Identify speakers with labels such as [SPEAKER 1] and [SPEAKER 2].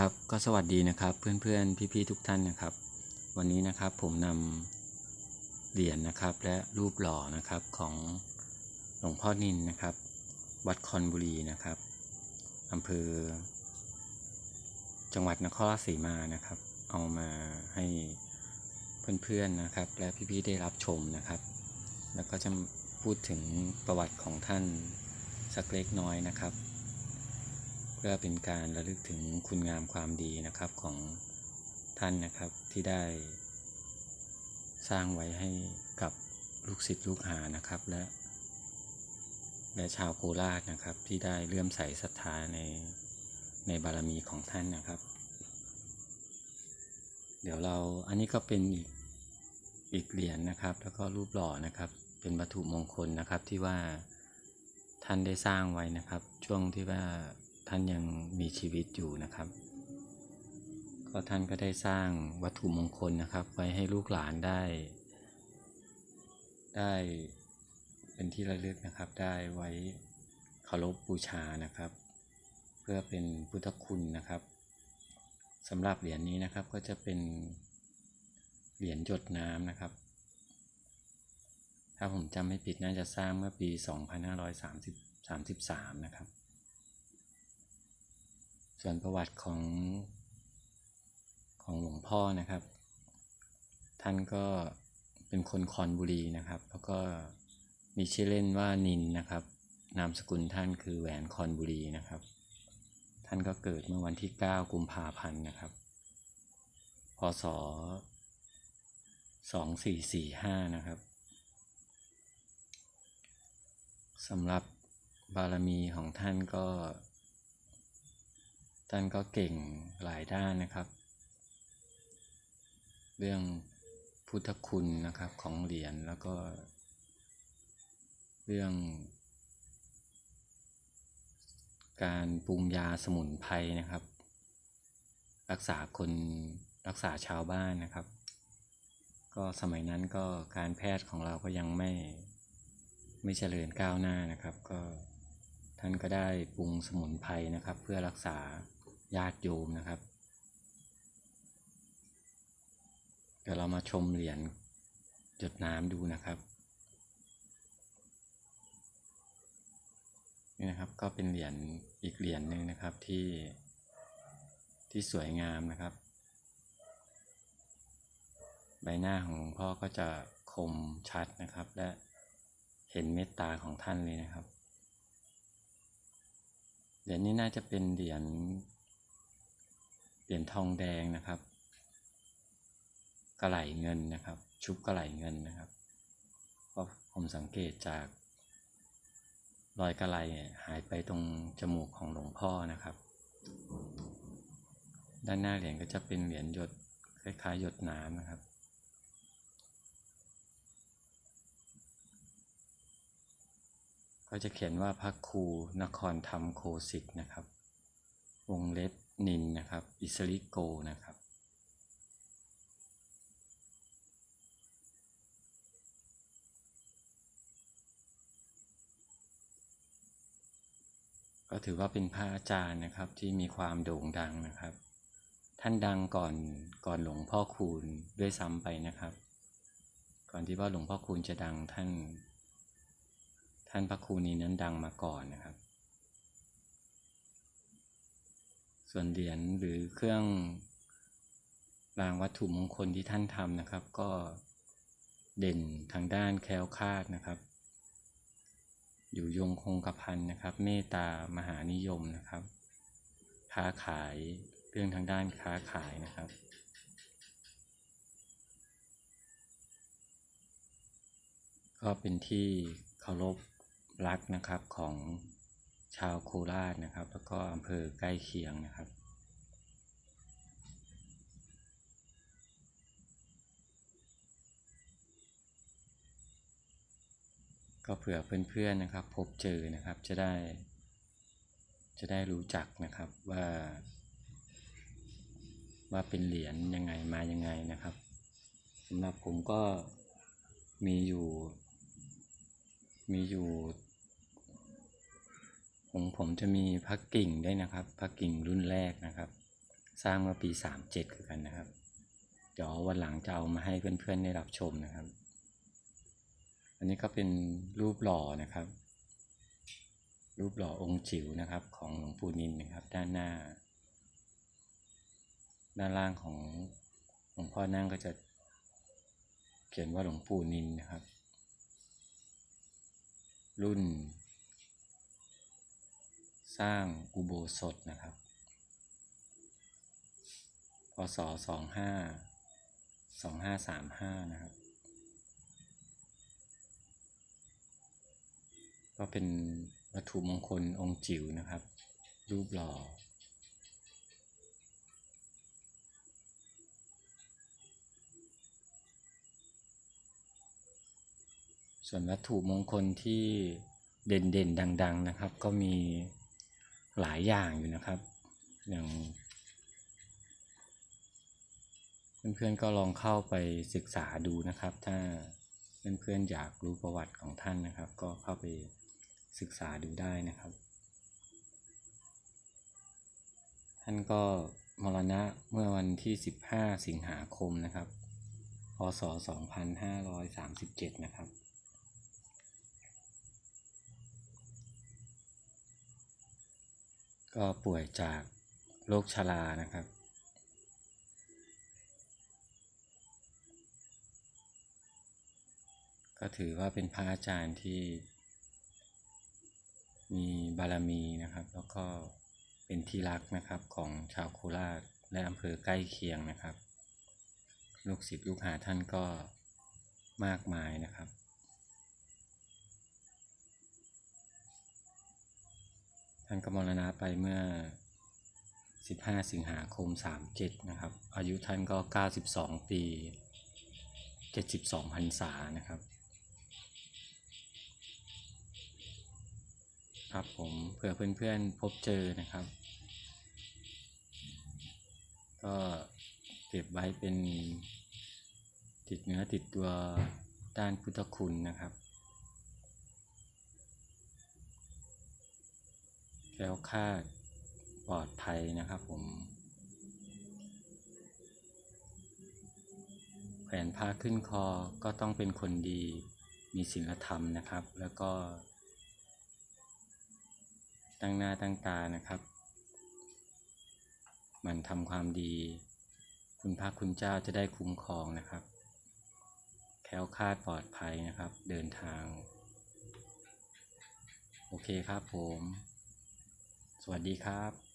[SPEAKER 1] ครับก็สวัสดีนะครับเพื่อนๆ พี่ๆ ทุกท่านนะครับ วันนี้นะครับผมนำเหรียญนะครับและรูปหล่อนะครับของหลวงพ่อนินนะครับ วัดคอนบุรีนะครับอำเภอ จังหวัดนครราชสีมานะครับ เอามาให้เพื่อนๆนะครับ และพี่ๆ ได้รับชมนะครับ แล้วก็จะพูดถึงประวัติของท่านสักเล็กน้อยนะครับ พื่อเป็นการระลึกถึงคุณงามความดีนะครับของท่านนะครับที่ได้ สร้างไว้ให้กับลูกศิษย์ลูกหานะครับและ และชาวโคราชนะครับ ที่ได้เลื่อมใสศรัทธาในในบารมีของท่านนะครับ เดี๋ยวเราอันนี้ก็เป็นอีกอีกเหรียญนะครับ แล้วก็รูปหล่อนะครับ เป็นวัตถุมงคลนะครับที่ว่าท่านได้สร้างไว้นะครับ ช่วงที่ว่า ท่านยังมีชีวิตอยู่นะครับ ก็ท่านก็ได้สร้างวัตถุมงคลนะครับ ไว้ให้ลูกหลานได้ ได้เป็นที่ระลึกนะครับ ได้ไว้เคารพบูชานะครับ เพื่อเป็นพุทธคุณนะครับสำหรับเหรียญนี้นะครับก็จะเป็นเหรียญหยดน้ำนะครับ ถ้าผมจำไม่ผิดน่าจะสร้างเมื่อปี 2533 นะครับ ส่วนประวัติของของหลวงพ่อนะครับ ท่านก็เป็นคนคอนบุรีนะครับ แล้วก็มีชื่อเล่นว่านินนะครับ นามสกุลท่านคือแหวนคอนบุรีนะครับ ท่านก็เกิดเมื่อวันที่ 9 กุมภาพันธ์นะครับ พศ 2445 นะครับสำหรับบารมีของท่านก็ ท่านก็เก่งหลายด้านนะครับ เรื่องพุทธคุณนะครับของเหรียญแล้วก็ เรื่อง การปรุงยาสมุนไพรนะครับ รักษาคนรักษาชาวบ้านนะครับ ก็สมัยนั้นก็การแพทย์ของเราก็ยังไม่ไม่เจริญก้าวหน้านะครับ ก็ท่านก็ได้ปรุงสมุนไพรนะครับ เพื่อรักษา ญาติโยมนะครับเดี๋ยวเรามาชมเหรียญหยดน้ำดูนะครับ นี่นะครับก็เป็นเหรียญอีกเหรียญหนึ่งนะครับที่ที่สวยงามนะครับ ใบหน้าของหลวงพ่อก็จะคมชัดนะครับ และเห็นเมตตาของท่านเลยนะครับ เหรียญนี้น่าจะเป็นเหรียญ รียญทองแดงนะครับ กระไหลเงินนะครับ ชุบกระไหลเงินนะครับเพราะผมสังเกตจาก รอยกระไหลหายไปตรงจมูกของหลวงพ่อนะครับ ด้านหน้าเหรียญก็จะเป็นเหรียญหยดคล้ายๆหยดน้ำนะครับก็จะเขียนว่าพระครูนครธรรมโคสิทธ์นะครับ วงเล็บนิน นะครับ อิสริโกนะครับ ก็ถือว่าเป็นพระอาจารย์นะครับที่มีความโด่งดังนะครับ ท่านดังก่อนก่อนหลวงพ่อคูณด้วยซ้ำไปนะครับ ก่อนที่ว่าหลวงพ่อคูณจะดังท่าน ท่านพระครูนี้นั้นดังมาก่อนนะครับ ส่วนเหรียญหรือเครื่องรางวัตถุมงคลที่ท่านทำนะครับ ก็เด่นทางด้านแคล้วคลาดนะครับ อยู่ยงคงกระพันนะครับ เมตตามหานิยมนะครับ ค้าขายเรื่องทางด้านค้าขายนะครับก็เป็นที่เคารพรักนะครับของ ชาวโคราชนะครับ แล้วก็อำเภอใกล้เคียงนะครับ ก็เผื่อเพื่อนๆนะครับ พบเจอนะครับจะได้ จะได้รู้จักนะครับว่า ว่าเป็นเหรียญยังไงมายังไงนะครับสำหรับผมก็มีอยู่ มีอยู่ ของผมจะมีพักกิ่งด้วยนะครับ พักกิ่งรุ่นแรกนะครับ สร้างเมื่อปีสามเจ็ดคือกันนะครับ เดี๋ยววันหลังจะเอามาให้เพื่อนๆได้รับชมนะครับ อันนี้ก็เป็นรูปหล่อนะครับ รูปหล่อองค์จิ๋วนะครับของหลวงปู่นินนะครับ ด้านหน้า ด้านล่างของหลวงพ่อนั่งก็จะเขียนว่าหลวงปู่นินนะครับ รุ่น สร้างอุโบสถนะครับพศสองห้าสองห้าสามห้านะครับ ก็เป็นวัตถุมงคลองค์จิ๋วนะครับ รูปหล่อส่วนวัตถุมงคลที่เด่นๆ ดัง ๆ นะครับ ก็มี หลายอย่างอยู่นะครับ อย่างเพื่อนๆก็ลองเข้าไปศึกษาดูนะครับ ถ้าเพื่อนๆอยากรู้ประวัติของท่านนะครับ ก็เข้าไปศึกษาดูได้นะครับ ท่านก็มรณะเมื่อวันที่ 15 สิงหาคมนะครับ พศ 2537 นะครับ ก็ป่วยจากโรคชรานะครับ ก็ถือว่าเป็นพระอาจารย์ที่ มีบารมีนะครับ แล้วก็เป็นที่รักนะครับของชาวโคราชและอำเภอใกล้เคียงนะครับ ลูกศิษย์ลูกหาท่านก็มากมายนะครับานก็มรณะไปเมื่อ 15 สิงหาคม 37 นะครับ อายุท่านก็ 92 ปี 72พรรษานะครับ ครับผมเผื่อเพื่อนๆพบเจอนะครับ ก็เก็บไว้เป็นติดเนื้อติดตัวด้านพุทธคุณนะครับ แคล้วคลาดปลอดภัยนะครับผมแขวนผ้าขึ้นคอก็ต้องเป็นคนดีมีศีลธรรมนะครับ แล้วก็ ตั้งหน้าตั้งตานะครับ มันทำความดี คุณพระคุณเจ้าจะได้คุ้มครองนะครับ แคล้วคลาดปลอดภัยนะครับ เดินทาง โอเคครับผม สวัสดีครับ